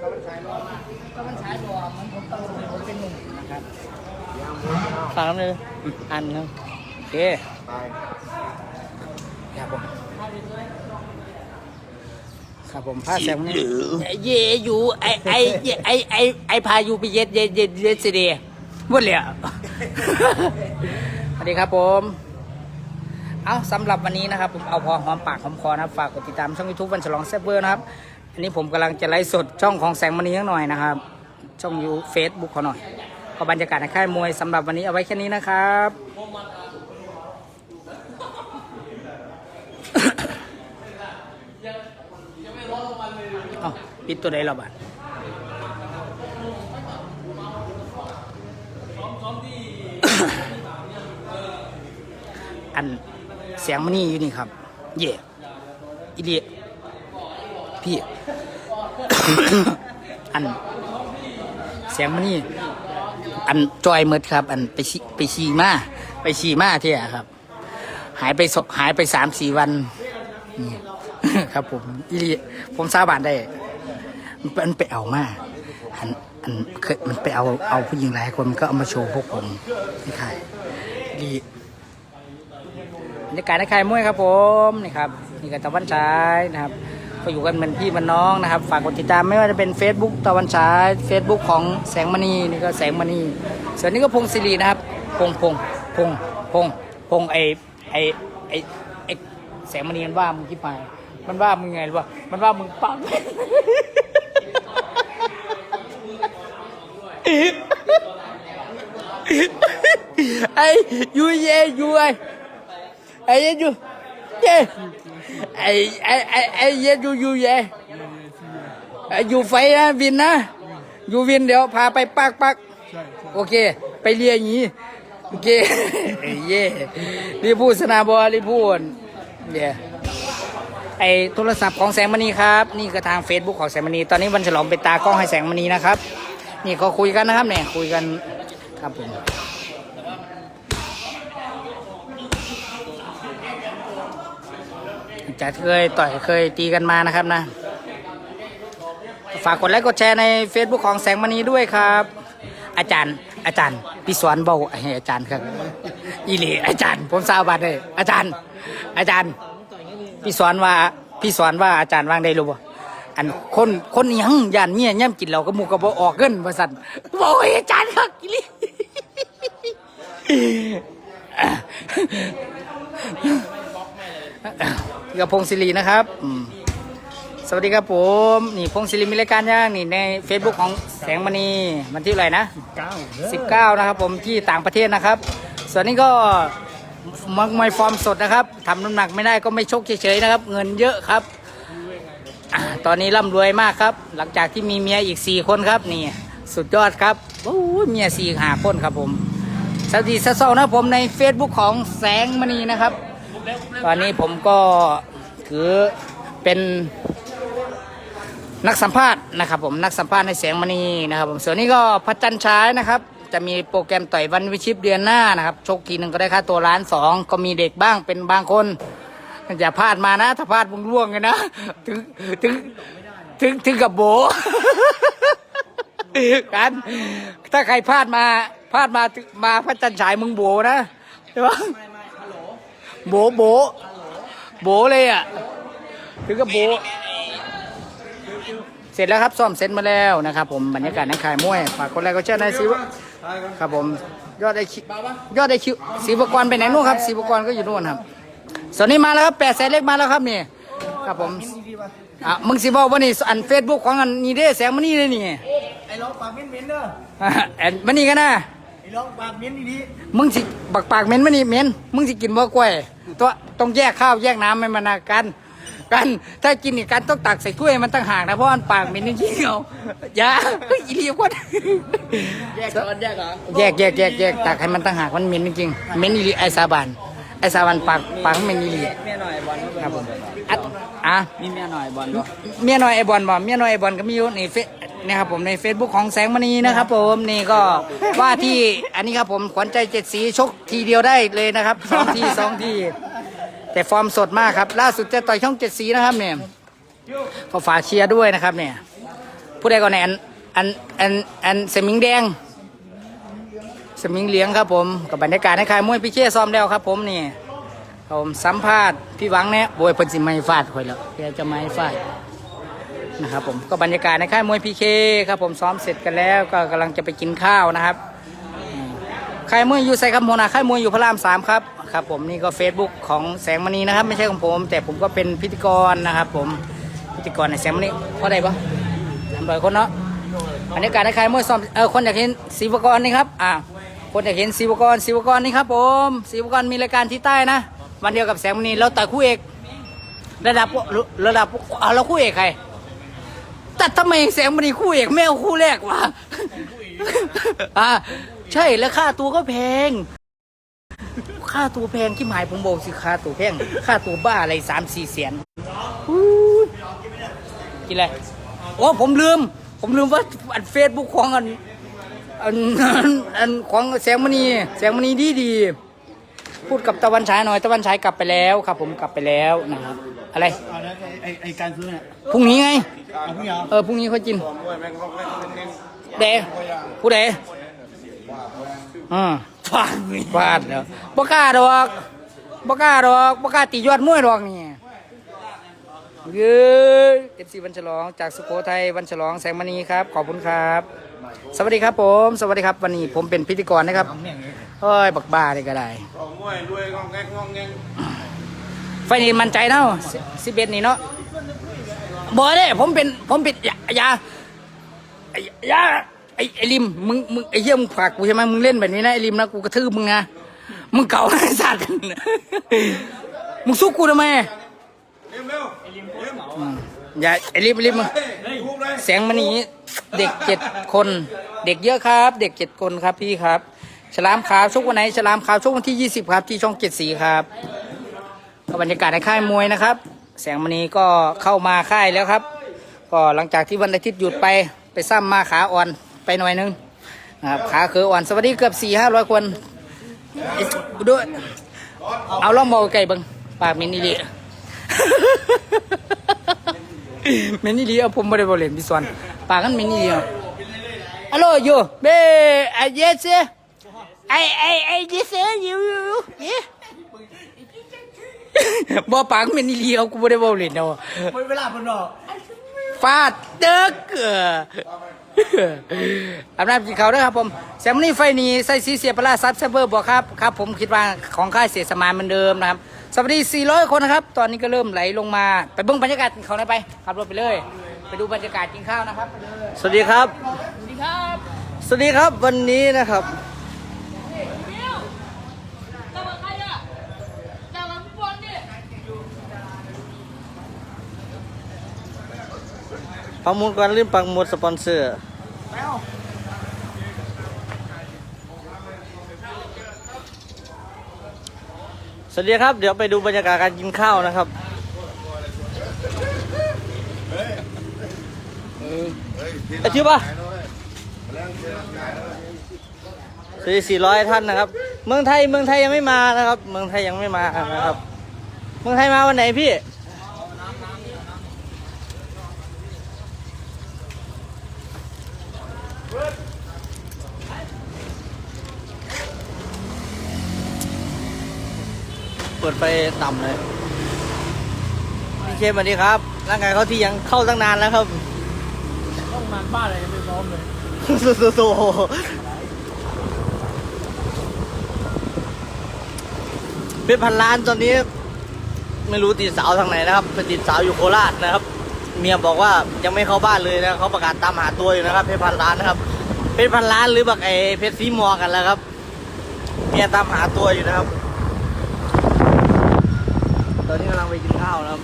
ตะวันฉายรอมาตะวันฉายรอมันผมตะวันผมเป็นหนุ่มนะครับฟังเลยอันหนึงโอเคไปครับผมครับผมผ้าแสงมันเย่อยู่ไอไอไอไอไอพายุไปเย็ดเย็ดเย็ดเย็ดสิเดีหมดเลยอะสวัสดีครับผมเอาสำหรับวันนี้นะครับ ผมเอาพอหอมปากหอมคอนะครับ ฝากกดติดตามช่องยูทูบวันฉลองแซ่บเบอร์นะครับ อันนี้ผมกำลังจะไลฟ์สดช่องของแสงมณีหน่อยนะครับ ช่องยูเฟซบุ๊กเขาหน่อยก็บรรยากาศในค่ายมวยสำหรับวันนี้เอาไว้แค่นี้นะครับปิดตัวใดเราบ้านอันเสียงมันนี่อยู่นี่ครับ เย่อีเดีย พี่ อันเสียงมันนี่อันจอยเมดครับ อันไปชีไปชีมาไปชีมาเที่ยครับ หายไปศพหายไปสามสี่วันนี่ครับผมอีลีผมสาบบานได้ มันไปเอามาอันอันเคยมันไปเอาเอาผู้หญิงหลายคนมันก็เอามาโชว์พวกผมนี่ค่ะอีบรรยากาศในค่ายมวยครับผมนี่ครับ นี่ก็ตะวันฉายนะครับ ก็อยู่กันเหมือนพี่เหมันน้องนะครับ ฝากกดติดตามไม่ว่าจะเป็น Facebook ตะวันฉาย Facebook ของแสงมณีนี่ก็แสงมณี ส่วนนี้ก็พงศิรินะครับ พงพงพงพงพงไอไอไอไอแสงมณีมันว่ามึงคิดไปมันว่ามึงไงหรือว่ามันว่ามึงปังไอ้ยูเยยูไอไอ้ยูเย ไอ้ไอ้ไอ้ไอ้เยยูยูเยไอ้ยูไฟนะวินนะยู่วินเดี๋ยวพาไปปักปักโอเค ไปเรียนอย่างนี้โอเคเย่รีพูดสนาบอรีพูดเดี๋ยไอ้โทรศัพท์ของแสงมณีครับ นี่ก็ทาง Facebook ของแสงมณีตอนนี้วันฉลองเป็นตากล้องให้แสงมณีนะครับ นี่เขาคุยกันนะครับเนี่ยคุยกันครับผม จะเคยต่อยเคยตีกันมานะครับนะ ฝากกดไลค์กดแชร์ใน Facebook ของแสงมณีด้วยครับ อาจารย์ อาจารย์พี่สอนเบาให้อาจารย์ครับอีหลีอาจารย์ ผมทราบบัตรเลยอาจารย์ อาจารย์พี่สอนว่าพี่สอนว่าอาจารย์วางได้รู้บ่อันคนคนยังย่านเมียย่ำกินเราก็มูกระบออกเงินบริษัทบอกอาจารย์ครับอี หลีกับพงศิรินะครับอืมสวัสดีครับผม นี่พงศิริมีรายการย่างนี่ใน Facebook ของแสงมณีวันที่อะไหรนะ เก้า19 นะครับผมที่ต่างประเทศนะครับ ส่วนนี้ก็มังมวยฟอร์มสดนะครับทำน้ำหนักไม่ได้ก็ไม่ชกเฉยๆนะครับ เงินเยอะครับอ่าตอนนี้ร่ำรวยมากครับ หลังจากที่มีเมียอีก 4 คนครับนี่ สุดยอดครับโอ้ยเมียสี่หาคนครับผม สวัสดีสวัสดีนะผมใน Facebook ของแสงมณีนะครับ ตอนนี้ผมก็ถือเป็นนักสัมภาษณ์นะครับ ผมนักสัมภาษณ์ในแสงมณีนะครับ ผมส่วนนี้ก็พัชจันทร์ฉายนะครับ จะมีโปรแกรมต่อยวันวิชิปเดือนหน้านะครับโชคทีหนึ่งก็ได้ค่าตัวล้านสองก็มีเด็กบ้างเป็นบางคนอย่าพลาดมานะ ถ้าพลาดมึงร่วงเลยนะถึงถึงถึงถึงกับโบกันถ้าใครพลาดมาพลาดมามาพระจันทร์ฉายมึงโบนะใช่ปะ โบโบโบเลยอะถึงกับโบเสร็จแล้วครับซ่อมเซ็ตมาแล้วนะครับ ผมบรรยากาศในขายมวยฝากคนแรกก็เชื่อในซีวะครับผมยอดไอคิยอดไอคิวศิวกรไปไหนนู่นครับศิวกรก็อยู่นู่นครับส่วนนี้มาแล้วครับแปดแสนเล็กมาแล้วครับนี่ครับผมอะมึงสิบอกว่านี่อันเฟซบุ๊กของอันนี้เด้แสงมันนี่เลยนี่ไอ้ร้องปากเม้นเม้นเด้ออะอันมันนี่กันนะ ไอ้ร้องปากเม้นดีมึงสิบักปากเหม็นมันนี่เหม็นมึงสิกินบ่กล้วย ตัวต้องแยกข้าวแยกน้ำให้มันนะกัน กันถ้ากินอีกกันต้องตักใส่ถ้วยให้มันตั้งห่างนะเพราะมันปากเหม็นจริงๆเอาอย่าอีเลียกว่าๆแยกก่อนแยกเหรอแยกแยกแยกแยกตักให้มันตั้งหากมันเหม็นจริงๆเหม็นอีหลีไอซาบานไอซาบานปากปากเหม็นอีหลีเมียหน่อยบอลครับผมอะอะมีเมียหน่อยบอลบ่ เมียน้อยไอบอลบ่เมียน้อยไอบอลก็มีอยู่ในเฟซ นะครับผมใน Facebook ของแสงมณีนะครับผมนี่ก็ว่าที่อันนี้ครับผมขวัญใจเจ็ดสีชกทีเดียวได้เลยนะครับสองทีสองที แต่ฟอร์มสดมากครับ ล่าสุดจะต่อยช่องเจ็ดสีนะครับเนี่ยก็ฝากเชียร์ด้วยนะครับเนี่ยผู้ใดก่อนไหนอันอันอันอันสมิงแดงสมิงเหลียงครับผมกับบรรยากาศในค่ายมวยพี่เช่ซ้อมแล้วครับ ผมนี่ครับผมสัมภาษณ์พี่หวังเนี่ยโบยเพิ่นสิไม่ฟาดข่อยแล้วแกจะไม่ฟาด นะครับผมก็บรรยากาศในค่ายมวยพีเคครับผมซ้อมเสร็จกันแล้วก็กำลังจะไปกินข้าวนะครับค่ายมวยอยู่ไซคัมโมนาค่ายมวยอยู่พระรามสามครับครับผมนี่ก็ Facebook ของแสงมณีนะครับ ไม่ใช่ของผม แต่ผมก็เป็นพิธีกรนะครับ ผมพิธีกรในแสงมณีพอได้ปะทำโดยคนเนาะบรรยากาศในค่ายมวยซ้อมเออคนอยากเห็นศิวกรนี่ครับอ่าคนอยากเห็นศิวกรศิวกรนี่ครับ ผมศิวกรมีรายการที่ใต้นะวันเดียวกับแสงมณีเราต่อยคู่เอก ระดับระดับเราคู่เอกใคร ตัดทำไมแสงมณีคู่เอกไม่เอาคู่แรกวะอ่าใช่แล้วค่าตัวก็แพง ค่าตัวแพงที่หมายผมบอกสิค่าตัวแพงค่าตัวบ้าอะไรสามสี่แสนกินอะไรโอ้ผมลืม ผมลืมว่าอันเฟซบุ๊กของอันอันอันอันของแสงมณีแสงมณีดีดีพูดกับตะวันฉายหน่อยตะวันฉายกลับไปแล้วครับ ผมกลับไปแล้วนะครับ อะไรเอาแล้วไอ้ไอ้การซื้อเนี่ยพรุ่งนี้ไง เอาพี่เหรอเออพรุ่งนี้ค่อยกินเดผู้ใดอืมฟาดมีฟาดแล้วบ่กล้าดอกบ่กล้าดอกบ่กล้าตียอดมวยดอกนี่เย้เอฟซีวันฉลองจากสุโขทัยวันฉลองแสงมณีครับ ขอบคุณครับ สวัสดีครับผม สวัสดีครับวันนี้ผมเป็นพิธีกรนะครับทำเนี่ยอย่างงี้เฮ้ยบักบ้านี่ก็ได้ ของมวยด้วยงองแงกงองแงง ไฟนี้มันใจเนาะสิบเอ็ดนี่เนาะบ่ได้ผมเป็นผมเป็นอยาอยาไอ้อยาไอ้ไอ้ริมมึงมึงไอ้เหี้ยมึงฝากกูใช่ไหมมึงเล่นแบบนี้นะไอ้ริมนะกูกระทืบมึงนะมึงเก่านะไอ้สัตว์มึงสู้กูทำไมเร็วเร็วเร็วอย่าไอ้ริมไอ้ริมมึงทุบเลยแสงมณีเด็กเจ็ดคน เด็กเยอะครับ เด็กเจ็ดคนครับพี่ครับ ฉลามขาวชกวันไหนฉลามขาวชกวันที่ยี่สิบครับ ที่ช่องเจ็ดสีครับ ก็บรรยากาศในค่ายมวยนะครับ แสงมณีก็เข้ามาค่ายแล้วครับ ก็หลังจากที่วันอาทิตย์หยุดไปไปซ้ำมาขาอ่อนไปหน่อยนึงนะครับขาคืออ่อนสวัสดีเกือบสี่ห้าร้อยคนด้วยเอาล่องมอไก่บังปากมินนี่ลีมินนี่ลีเอาผมไม่ได้บอลเลนพี่สวนปากกันมินนี่ลีเอาฮัลโหลยูเบไอเยสไอไอไอเยสยูยูเย บ่ปากมินนี่ลีเอากูไม่ได้บอลเล่นเอาไม่เวลาเพิ่นบอกฟาดเด็กเอออาบน้ำกินเขาวด้วยครับผมแซมนี่ไฟนี้ใส่สีเสียปลาร้าซับเซเบอร์บอกครับครับ ผมคิดว่าของค่ายเสียสมานเหมือนเดิมนะครับสวัสดี 400 คนนะครับ ตอนนี้ก็เริ่มไหลลงมา ไปเบิ้งบรรยากาศกินเขาวหน่อยไป ขับรถไปเลย ไปดูบรรยากาศกินข้าวนะครับไปเลยสวัสดีครับ สวัสดีครับ สวัสดีครับ วันนี้นะครับ ปักหมุดก่อนลืมปักหมุดสปอนเซอร์สวัสดีครับ เดี๋ยวไปดูบรรยากาศการกินข้าวนะครับไอ้ชื่อปะสี่สี่ร้อยท่านนะครับ เมืองไทยเมืองไทยยังไม่มานะครับ เมืองไทยยังไม่มานะครับ เมืองไทยมาวันไหนพี่ ปิดไฟต่ำเลยพี่เชฟสวัสดีครับ ร่างกายเขาที่ยังเข้าตั้งนานแล้วครับต้องงานบ้านอะไรไม่พร้อมเลยสู้ๆเป็นพันล้านตอนนี้ ไม่รู้ติดสาวทางไหนนะครับไปติดสาวอยู่โคราชนะครับ เมียบอกว่ายังไม่เข้าบ้านเลยนะเขาประกาศตามหาตัวอยู่นะครับเพชรพันล้านนะครับเพชรพันล้านหรือบักไอเพชรซีมอกันแล้วครับเมียตามหาตัวอยู่นะครับต อนนี้กำลังไปกินข้าวนะครับ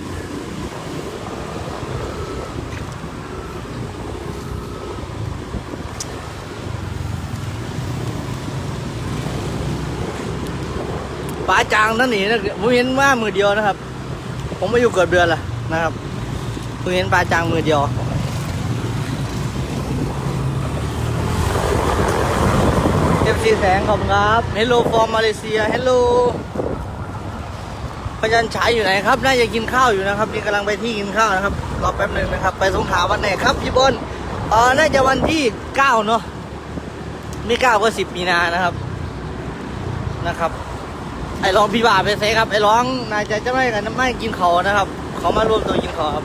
ป้าจางนั่นนี่นะผมเห็นว่ามือเดียวนะครับ ผมมาอยู่เกือบเดือนละนะครับเพิ่งเห็นปลาจางมือเดียวเอฟซีแสงขอบคุณครับ Hello from Malaysia Hello พยัญชายอยู่ไหนครับ น่าจะกินข้าวอยู่นะครับนี่กำลังไปที่กินข้าวนะครับ รอแป๊บหนึ่งนะครับ ไปสงขลาวันไหนครับพี่บนเออน่าจะวันที่เก้าเนาะไม่เก้าก็สิบมีนานะครับ นะครับ ไอ้ร้องพี่บ่าไปเซครับ ไอ้ร้องนายจะจะไม่กันไม่กินเขานะครับ เขามาร่วมตัวกินเขาวครับ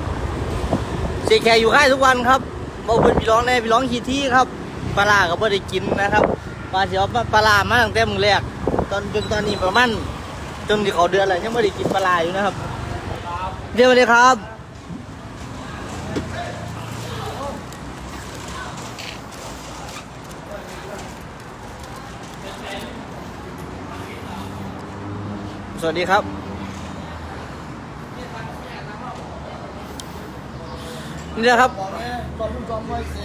เสียแขกอยู่ค่ายทุกวันครับบอกเป็นพี่ร้องแน่พี่ร้องขีดที่ครับปลาร้าก็ไม่ได้กินนะครับปลาเสียวปลาร้ามาตั้งแต่มึงแรก ตอนจนตอนนี้ประมาณ จนที่เขาเดือนอะไรยังไม่ได้กินปลาร้าอยู่นะครับเดี๋ยวสวัสดีครับสวัสดีครับ นี่นะครับ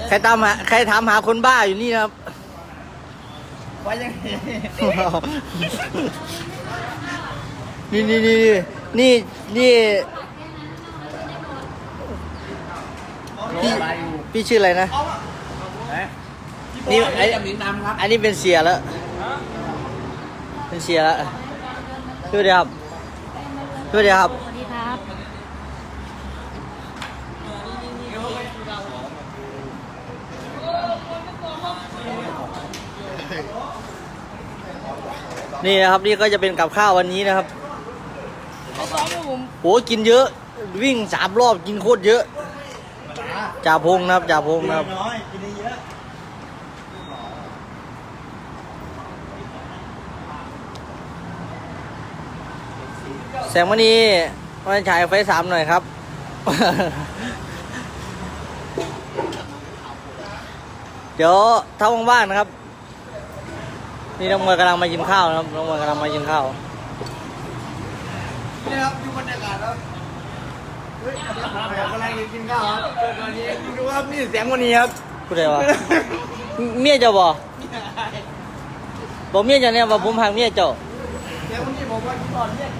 ใครตามหาใครถามหาคนบ้าอยู่นี่นะครับ ไว้ยังไง นี่นี่นี่นี่นี่พี่พี่ชื่ออะไรนะ นี่ไอ้จะมีน้ำครับอันนี้เป็นเสียแล้ว เป็นเสียแล้วสวัสดีครับสวัสดีครับ สวัสดีครับ นี่นะครับนี่ก็จะเป็นกับข้าววันนี้นะครับ โหกินเยอะ วิ่งสามรอบกินโคตรเยอะจ่าพงนะครับจ่าพงนะครับน้อยกินเยอะแสงมณีมาฉายไฟสามหน่อยครับเดี๋ยวถ้าว่างๆนะครับ นี่น้องมวยกำลังมากินข้าวนะครับน้องมวยกำลังมากินข้าว นี่ครับดูบรรยากาศครับเฮ้ยกำลังกินข้าวครับตอนนี้ดูครับนี่เสียงวันนี้ครับพูดได้วะเมียเจ้าบ่บอกเมียเจ้าเนี่ยว่าผมหักเมียเจ้าเสียงวันนี้ผมว่าก่อนเนี่ย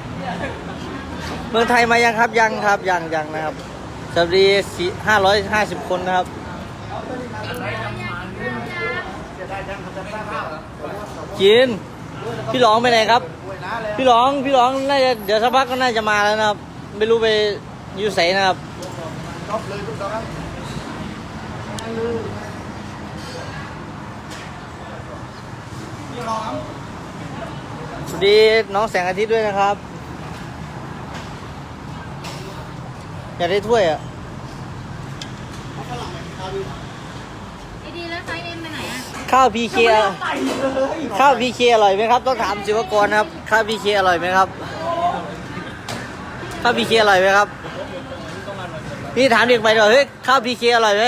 เมืองไทยมายังครับยังครับยังยังนะครับสวัสดีสี่ห้าร้อยห้าสิบคนนะครับกินพี่หลองไปไหนครับ พี่หลองพี่หลองน่าจะเดี๋ยวสักพักก็น่าจะมาแล้วนะครับ ไม่รู้ไปอยู่ไสนะครับจบเลยทุกท่านสวัสดีน้องแสงอาทิตย์ด้วยนะครับ อยากได้ถ้วยอะ ไอดีแล้วไซส์เอ็มไปไหนอะ ข้าวพีเคข้าวพีเคอร่อยไหมครับ ต้องถามศิวกรนะครับ ข้าวพีเคอร่อยไหมครับ ข้าวพีเคอร่อยไหมครับ พี่ถามเด็กไปด้วยเฮ้ยข้าวพีเคอร่อยไหม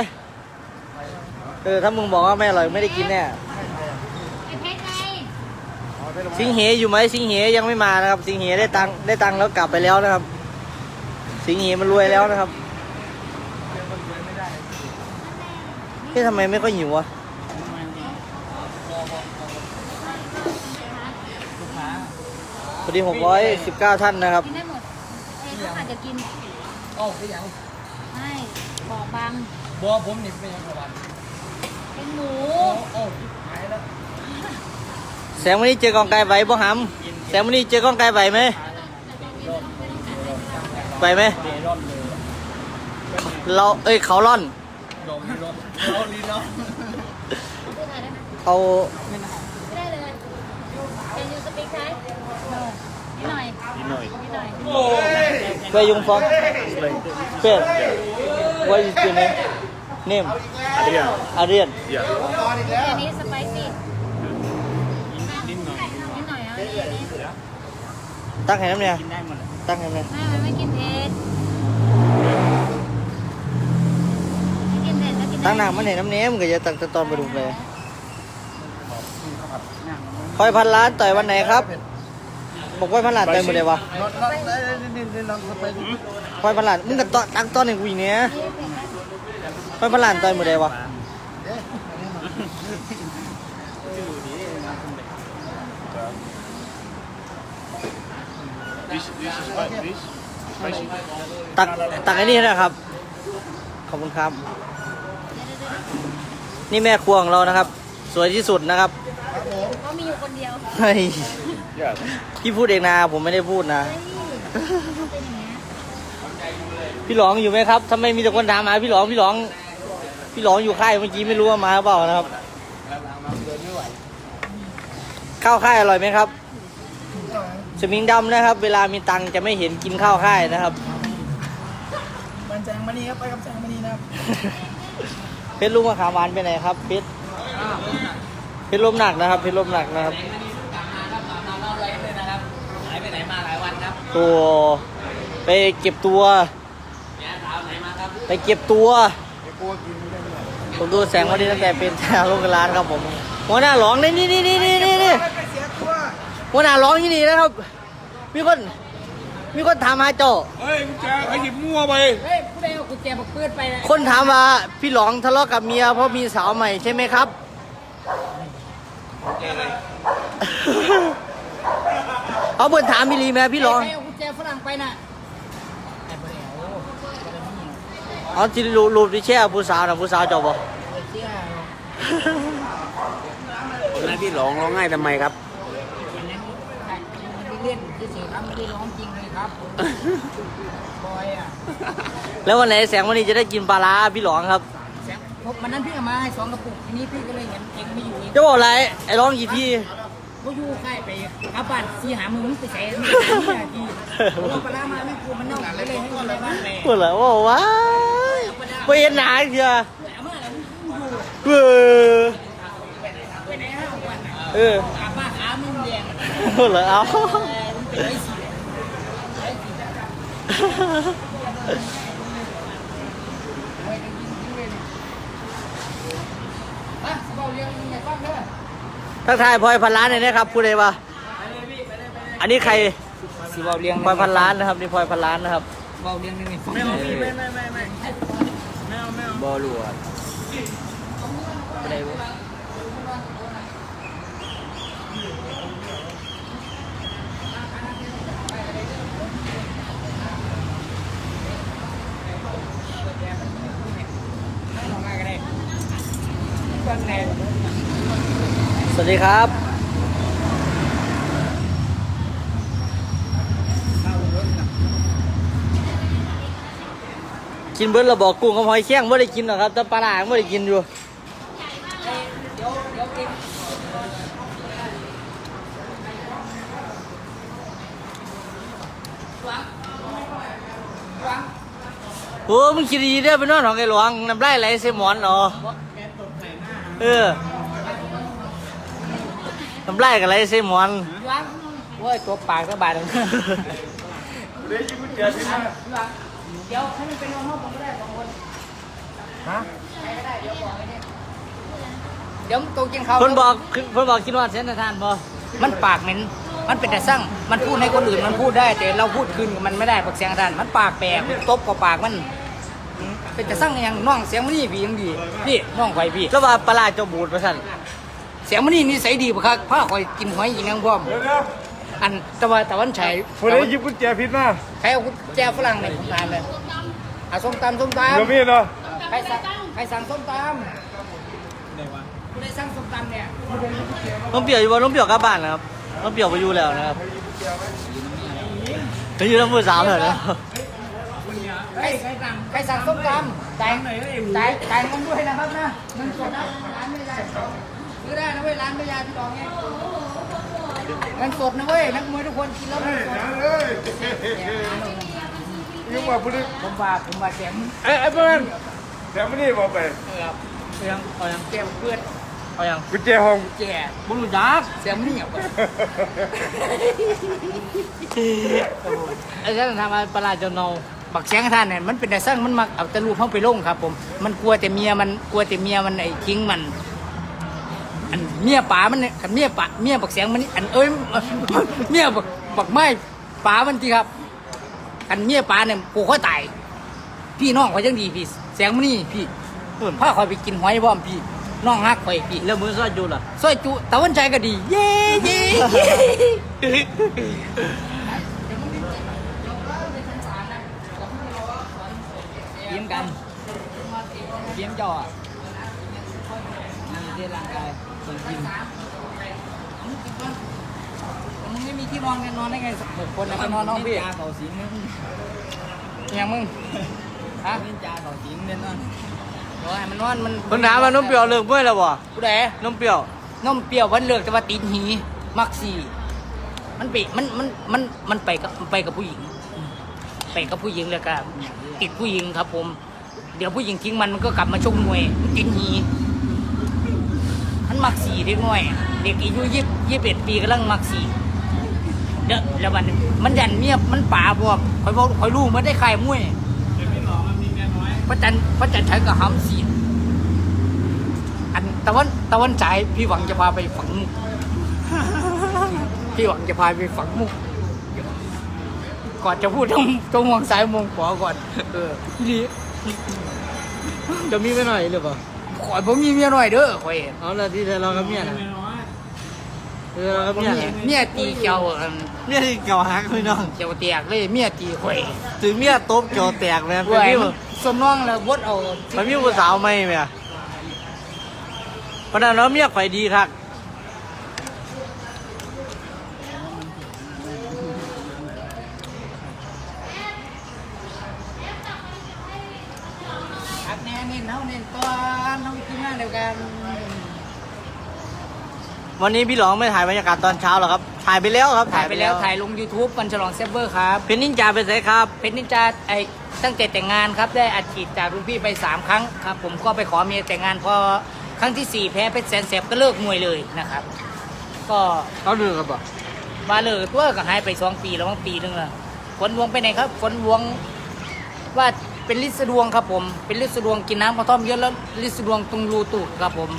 เออถ้ามึงบอกว่าไม่อร่อยไม่ได้กินแน่ไอเพชรไงสิงเหอยู่ไหมสิงเหยังไม่มานะครับ สิงเหได้ตังค์ได้ตังค์แล้วกลับไปแล้วนะครับ สิงเหมันรวยแล้วนะครับเฮ้ยทำไมไม่ค่อยหิววะ พอดีหกร้อยสิบเก้าท่านนะครับ กินได้หมด เอ้ยเขาอาจจะกินโอ้ไปยังไม่บอกบางบัวผมนี่เป็นยังไงวันเป็นหมูโอ้หายแล้วแสงวันนี้เจอกองไก่ไหวบ่หำแสงวันนี้เจอกองไก่ไหวไหมไหวไหมเดรอนเลยเราเอ้ยเขาล่อนโดมลีรอนเราลีรอนพูดอะไรได้ไหมเขาไม่ได้เลย Can you speak Thai นิดหน่อยนิดหน่อยนิดหน่อยโอ้ย Where you from? Spain. What is your name? Name? Adrian. Adrian. Yeah. อันนี้สไปซี่นิดหน่อยนิดหน่อยเอาอันนี้อั นนี้ตั้งให้น้ำเนี่ยกินได้หมดเลยตั้งให้เนี่ยไม่มันไม่กินเผ็ดไม่กินเผ็ดแล้วกินได้ตั้งหน้ามันให้น้ำเนี้ยมันก็จะตั้งแต่ตอนมาดูเลยคอยพันล้านต่อยวันไหนครับ บอกไว้พันล้านต่อยมือใดวะนอนนอนได้ได้ได้ได้ลองไปดูคอยพันล้านมึงก็ตอตั้งตอนหนึ่งกูอีกเนี้ยคอยพันล้านต่อยมือใดวะ This, this is spicy. This spicy. ตักตักไอ้นี่นะครับ ขอบคุณครับ นี่แม่ครัวของเรานะครับ สวยที่สุดนะครับ ก็มีอยู่คนเดียวเฮ้ย Yeah. พี่พูดเองนะ ผมไม่ได้พูดนะ เฮ้ยเป็นอย่างเงี้ยพี่หลองอยู่ไหมครับทำไมมีแต่คนถามหาพี่หลองพี่หลอง พี่หลองอยู่ค่ายเมื่อกี้ไม่รู้ว่ามาหรือเปล่านะครับข้าวค่ายอร่อยไหมครับสมิงดำนะครับ เวลามีตังค์จะไม่เห็นกินข้าวค่ายนะครับมันแจงมานี่ครับไปกับแจงมานี่นะครับ เพชรลูกมะขามหวานไปไหนครับเพชร เพชรลมหนักนะครับเพชรลมหนักนะครับหายไปไหนมาหลายวันครับตัวไปเก็บตัวเนี่ยสาวไหนมาครับไปเก็บตัวผมดูแสงวันนี้ตั้งแต่เป็นชาวโรงงานร้านครับผมหัวหน้าร้องนี่นี่นี่นี่นี่นี่นี่หัวหน้าร้องที่นี่นะครับ มีคน มีคนถามหาเจ้าเฮ้ยมึงจะขยิบมั่วไปเฮ้ยผู้ใดเอากุญแจบักปืนไปนะคนถามว่าพี่หลองทะเลาะกับเมียเพราะมีสาวใหม่ใช่ไหมครับ เอาเปิดถามพี่ลีแม่พี่หลองใครเอากุญแจฝรั่งไปน่ะเอาที่รูปรูปที่แช่ผู้สาวนะผู้สาวเจ้าบอกเชื่อคนนั้นพี่หลงร้องไห้ทำไมครับวันนั้นไม่ได้เล่นเฉยๆครับไม่ได้ร้องจริงเลยครับบอยอะแล้ววันไหนแสงวันนี้จะได้กินปลาร้าพี่หลองครับแสง ผมวันนั้นพี่เอามาให้สองกระปุกทีนี้พี่ก็เลยเห็นเองไม่อยู่เองจะบอกอะไรไอ้ร้องกี่ทีก็อยู่ใกล้ไปกลับบ้านสีหามือมึงไปใส่ไม่ได้นาทีผมเอาปลาร้ามาไม่กลัวมันเน่าก็เลยให้คนในบ้านแม่พูดเลยว่าว้าไปเห็นหนาเชียวเอามาแล้วมึงอยู่เออไปไหนห้าวันน่ะเออกลับบ้านขามึงแดงพูดเลยเอา เออมึงเป็นไรสิไรสิอะสิบอกเรื่องยังไงบ้างเด้อ ทักทายพลอยพันล้านเลยนะครับพูดเลยว่าอันนี้ใครสิเบาเลี้ยงพลอยพันล้านนะครับนี่พลอยพันล้านนะครับเบาเลี้ยงนี่ไม่ฟังไม่เอาพี่ไม่ไม่ไม่ไม่ไม่เอาไม่เอาบอลัวอะไรวะ ส วัสดีครับกินเบิร์ดเราบอกกุ้งกับหอยแข้งไม่ได้กินหรอกครับแต่ปลาหลางไม่ได้กินอยู่โอ้มึงคิดดีเด้อไปนอนของไอ้หลวงน้ำลายไหลเสหมอนเหรอเออ น้ำลายกับไหลเสหมอนโอ้ยตัวปากสบายเลยเดี๋ยวให้มันเป็นนอนห้องผมก็ได้สองคนฮะเดี๋ยวตัวกินข้าวเพิ่นบอกเพิ่นบอกคิดว่าเส้นทานบ่มันปากเหม็นมันเป็นแต่สั่งมันพูดให้คนอื่นมันพูดได้ แต่เราพูดคืนกับมันไม่ได้ปากเสียงท่านมันปากแปลกตบกับปากมันเป็นแต่สั่งอย่างน้องเสียงมันนี่พี่ยังดีพี่น้องข่อยพี่แล้วว่าปลาร้าเจ้าบูดประสัน เสียงมันนี่นิสัยดีปะครับผ้าข่อยกินหอยอีกนังพร้อมเดี๋ยวเดี๋ยวอันตะวันตะวันฉายคนนี้หยิบกุญแจผิดมาใครเอากุญแจฝรั่งเนี่ยผมทานเลยเอาส้มตำส้มตเดี๋ยวมีเนาะำใครสั่งใครสั่งส้มตำคุณได้สั่งส้มตำเนี่ยน้องเปียวอยู่บ่น้องเปียวกลับบ้านนะครับน้องเปียวไปอยู่แล้วนะครับไปอยู่น้ำมือสาวเหรอนะใครใครสั่งใครสั่งส้มตำจ่ายจ่ายจ่ายเงินด้วยนะครับนะเงินสดนะร้านไม่ได้ือได้นะเว้ยร้านไม่ยาพี่ดองเนี่ยเงินสดนะเว้ยนักมวยทุกคนกินแล้วเงินสดยังว่าพูดผมว่าผมว่าแจมไอ้ไอ้เพื่อนแต่ไม่ได้บอกไปครับเอายังเอายังแจมเพื่อนเอายังกุญแจห้องแจบุรุษยักษ์เสียงมันเหนียวไอ้ท่านทำมาปลาร้าเจนเนาบักเสียงท่านเนี่ยมันเป็นแต่สร้างมันมักเอาแต่รูปเข้าไปลงครับ ผมมันกลัวแต่เมียมันกลัวแต่เมียมันไอ้ทิ้งมัน อันเมียป๋ามันเนี่ยคันเมียป๋าเมียบักเสียงมันนี่อันเอ้ยเมียบักบักไม้ป๋ามันทีครับ อันเมียป๋าเนี่ยกูเขาตายพี่น้องเขายังดีพี่เสียงมันนี่พี่พาคอยไปกินหอยบ้อมพี่น้องฮักคอยพี่แล้วมือซอดอยู่ล่ะซอยจุตะวันใจก็ดี เย้เย้เย้เยี่ยมกันเยี่ยมจอ อะนั่นเรียนร่างกายส่วนกินมึงไม่มีที่นอนกันนอนได้ไงสักหกคนนะไปนอนน้องพี่จ่าเขาสิงมึงยังมึงฮะจ่าเขาสิงเด่นนอนโอ้ยมันนอนมันคนถามว่านมเปรี้ยวเลิกเมื่อแล้วบ่ผู้ใดนมเปรี้ยวนมเปรี้ยววันเลิกแต่ว่าติดหีมักสีมันไปมันมันมันมันไปกับมันไปกับผู้หญิง ไปกับผู้หญิงแล้วก็ติดผู้หญิงครับผม เดี๋ยวผู้หญิงทิ้งมันมันก็กลับมาชกมวยมันติดหี มักสีเด็กน้อย เด็กอายุยี่ยี่สิบเอ็ดปีกำลังมักสีเดี๋ยวแล้ววันมันยันเมียมันป่าบอกคอยบอกคอยรู้มันได้ขายมวยพระจันทร์พระจันทร์ใช้กับห้ำสีอันตะวันตะวันฉายพี่หวังจะพาไปฝังมุกพี่หวังจะพาไปฝังมุกก่อนจะพูดต้องต้องมองซ้ายมองขวาก่อน เออดีจะมีไปหน่อยหรือเปล่า ขอยผมมีเมียหน่อยเด้อข่อยเอาละที่เรากับเมียนะเออเรากับผมเมียมีนะเมียตีเกี่ยวอันเมียที่เก่าหักพี่น้องเกี่ยวแตกเลยเมียตีข่อยถึงเมียตบเกี่ยวแตกเลยเว้มันยมีมันสมน้องแล้วบดเอา มันมีผู้สาวไหมเมียเพราะนั้นเราเมียข่อยดีครับ อักแน่เน้นเฮาเน้นตอนเฮากินงานเดียวกัน วันนี้พี่หลองไม่ถ่ายบรรยากาศตอนเช้าหรอครับ ถ่ายไปแล้วครับถ่ายไปแล้วถ่ายลง YouTube วันฉลองเซฟเวอร์ครับ เพนนินจาไปใส่ครับเป็นนินจาไอตั้งแต่แต่งงานครับได้อัดฉีดจากรุ่นพี่ไป 3 ครั้งครับ ผมก็ไปขอเมียแต่งงานพอครั้งที่ 4 แพ้เพชรแสนแสบก็เลิกมวยเลยนะครับ ก็เขาดูครับบ่มาเลยตัวก็หายไปสองปีแล้วมั้งปีนึงละฝนหลวงไปไหนครับฝนหลวงว่า เป็นลินสะดวงครับผม เป็นลินสะดวงกินน้ำกระท่อมเยอะแล้วลินสะดวงตรงรูตูดครับผม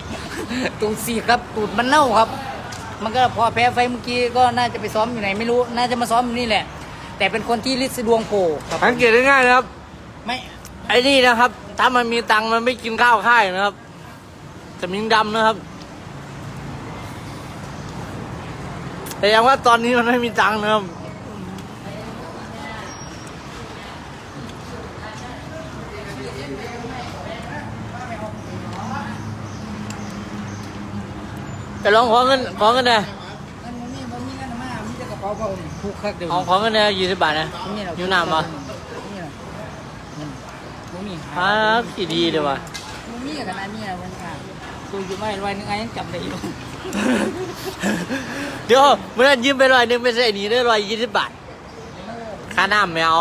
ตรงสีครับตูดมันเน่าครับ มันก็พอแพ้ไฟเมื่อกี้ก็น่าจะไปซ้อมอยู่ไหนไม่รู้ น่าจะมาซ้อมอยู่นี่แหละ แต่เป็นคนที่ลินสะดวงโผล่ครับสังเกตได้ง่ายนะครับ ไม่ไอ้นี่นะครับ ถ้ามันมีตังค์มันไม่กินข้าวค่ายนะครับจะมิงดำนะครับ แต่ยังว่าตอนนี้มันไม่มีตังค์นะครับ ไปลองขอเงินขอเงินเลยมันมีมันมีเงินมามีแต่กระเป๋าเปล่าผูกคักเดียวเอาขอเงินเลยยี่สิบบาทนะอยู่น้ำปะบ่มีอ่าขี่ดีเลยว่ะบ่มีขนาดนี้นะมันค่ะดูอยู่ไม่ร้อยหนึงไงยังจำได้อยู่เดี๋ยวเมื่อนั้นยืมไปร้อยหนึงไม่ใช่หนีได้ร้อยยี่สิบบาทค่าน้ำไม่เอา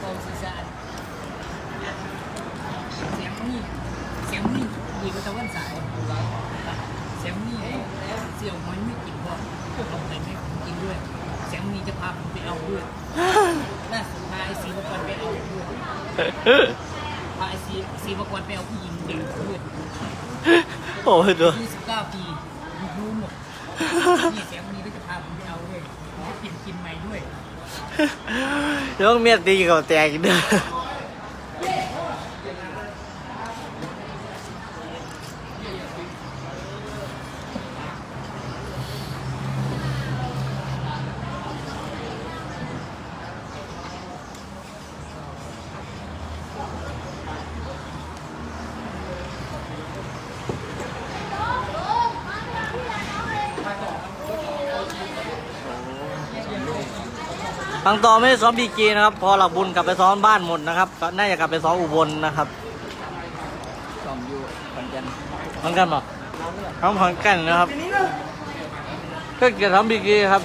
โตศีรษะเสียงนี่เสียงนี่ดีกว่าตะวันสายเสียงนี่เสี่ยวมันไม่กินพอพวกเราแต่ไม่กินด้วย เสียงนี่จะพาผมไปเอาด้วยน่าสุดท้ายสีมกรไปเอาด้วยพาไอซีสีมกรไปเอาผู้หญิงเด็กด้วย โอ้ยดู29ปีรู้หมดนี่เสียงวันนี้ก็จะพาผมไปเอาด้วยจะกินกินใหม่ด้วยเดี๋ยวเมียตีเขาแตกอีกเด้อ ฟังต่อไม่ได้ซ้อมบีจีนะครับ พอหลักบุญกลับไปซ้อมบ้านหมดนะครับก็น่าจะกลับไปซ้อมอุบลนะครับซ้อมอยู่ขอนแก่นเหมือนกันปะทำขอนแก่นนะครับก็จะทำบีจีครับ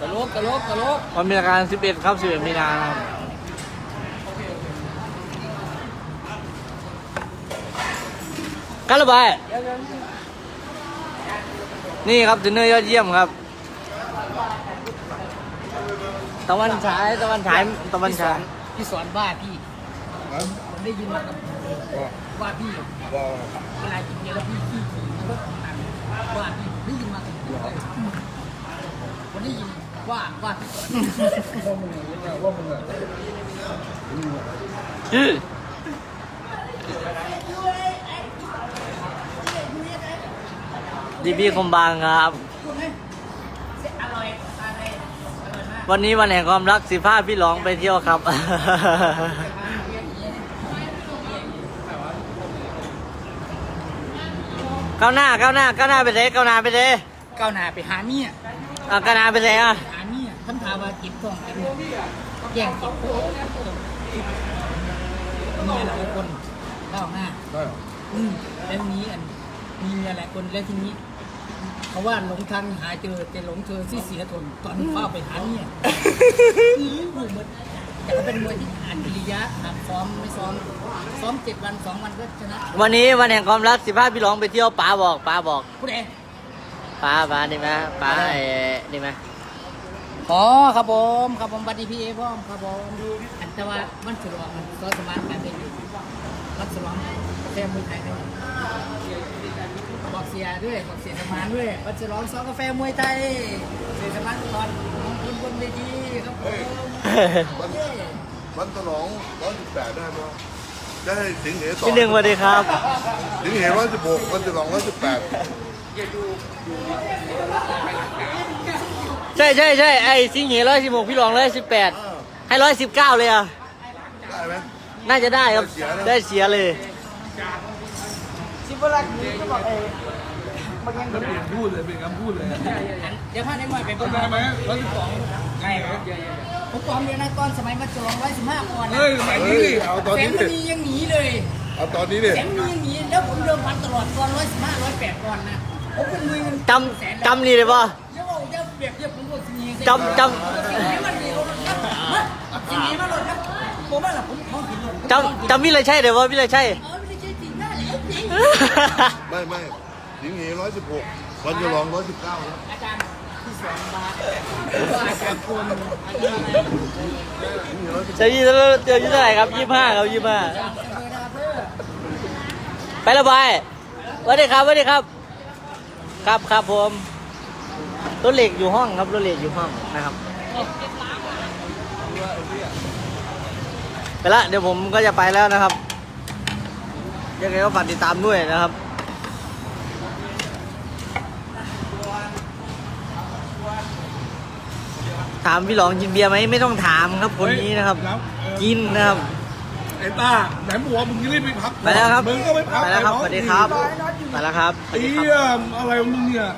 กะโลกกะโลกกะโลกวันมีการ 11 ครับ 11 มีนาครับกันระบายนี่ครับเทรนเนอร์ยอดเยี่ยมครับ ตะวันฉายตะวันฉายตะวันฉายพี่สอนว่าพี่ผมได้ยินมากับว่าพี่เวลากินเยอะแล้วพี่ขี้ขี่มันก็อันว่าพี่ได้ยินมากับผมเลยผมได้ยินว่าว่าพี่สอนดีพี่คมบางครับ อร่อยอะไรอร่อยมาก วันนี้วันแห่งความรักสิพาพี่หลองไปเที่ยวครับ ก้าวหน้าก้าวหน้าก้าวหน้าไปเซ่ก้าวหน้าไปเซ่ก้าวหน้าไปหาเมียอะก้าวหน้าไปเซ่อะหาเมียท่านพาว่ากินต้องกินแย่งกินมีหลายคนเล่าหน้าได้เหรออืมแล้วทีนี้อันมีเมียหลายคนแล้วทีนี้ เขาว่าหลงทางหาเจอแต่หลงเจอที่เสียทนตอนเข้าไปหาเนี่ยอือหนูมันแต่ก็เป็นมวยที่อ่านกิริยาอ่านซ้อมไม่ซ้อมซ้อมเจ็ดวันสองวันก็ชนะวันนี้วันแห่งความรักสิบห้าพี่ร้องไปเที่ยวป๋าบอกป๋าบอกผู้ใดป๋าป๋านี่ไหมป๋าไอ้นี่ไหมอ๋อครับผมครับผมบัตรดีพีเอพ่อมครับผมอันแต่ว่ามันฉลองมันซ้อมสมานการเป็นอยู่มันฉลองแฟมวยไทยทั้งหมด บอกเสียด้วยบอกเสียสมานด้วยมันฉลองซ้อมกาแฟมวยไทยเสียสมานก่อนมองคุณบนเวทีครับผมเย้วันฉลองร้อยสิบแปดได้ไหมได้สิงเหต่อพี่หนึ่งสวัสดีครับ สิงเหร้อยสิบหกวันฉลองร้อยสิบแปดใช่ใช่ใช่ไอ้สิงห์ร้อยสิบหกพี่รองร้อยสิบแปดให้ร้อยสิบเก้าเลยอะได้ไหมน่าจะได้ครับได้เสียเลยสิบลักนี้ก็บอกเอ อแล้วเปลี่ยนพูดเลยเปลี่ยนคำพูดเลยเดี๋ยวพาได้มวยไปเข้าใจไหมร้อยสิบสองใช่ครับผมปลอมเดียวนะตอนสมัยมันฉลองร้อยสิบห้าปอนด์นะเฮ้ยสมัยนี้ดิเอาตอนแสนี้งดิมณียังหนีเลยเอาตอนนี้ดิแสงมณียังหนีแล้วผมเดิมพันตลอดตอนร้อยสิบห้าร้อยแปดปอนด์นะผมเป็นมือเงินจำจำนี่เลยป่ะเดี๋ยวเอาเดี๋ยวเปรียบเทียบผมกับสิ่งนี้จำจสิ่งนี้มันมีรถครับสิ่งนี้มันรถครับผมว่าล่ะผมมองเห็นรถจำจำวิเลยใช่เดี๋ยวว่าวิเลยใช่ เออไม่ได้ใช่จริงหน้าเหลวจริง ไม่ไม่ สิงเหร้อยสิบหกวันฉลองร้อยสิบเก้าแล้วอาจารย์ที่สอนบาอาจารย์คุณอาจารย์อะไรสิงเหร้อยสิบเจะยี่เจะยี่เท่าไหร่ครับยี่ห้าครับยี่ห้าอาจาไประบายวัสดีครับวัสดีครับ ครับครับผมรถเหล็กอยู่ห้องครับรถเหล็กอยู่ห้องนะครับไปละเดี๋ยวผมก็จะไปแล้วนะครับยังไงก็ฝากติดตามด้วยนะครับ ถามพี่หลองกินเบียร์ไหมไม่ต้องถามครับคนนี้นะครับกินนะครับ ไอ้ต้าไหนบอกว่ามึงรีบไปพักไปแล้วครับมึงก็ไปพักไปแล้วครับอ้สน้องวัสดีครับไปแล้วครับสวัสเอี้ดีครับ ยมอะไรของมึงเนี่ย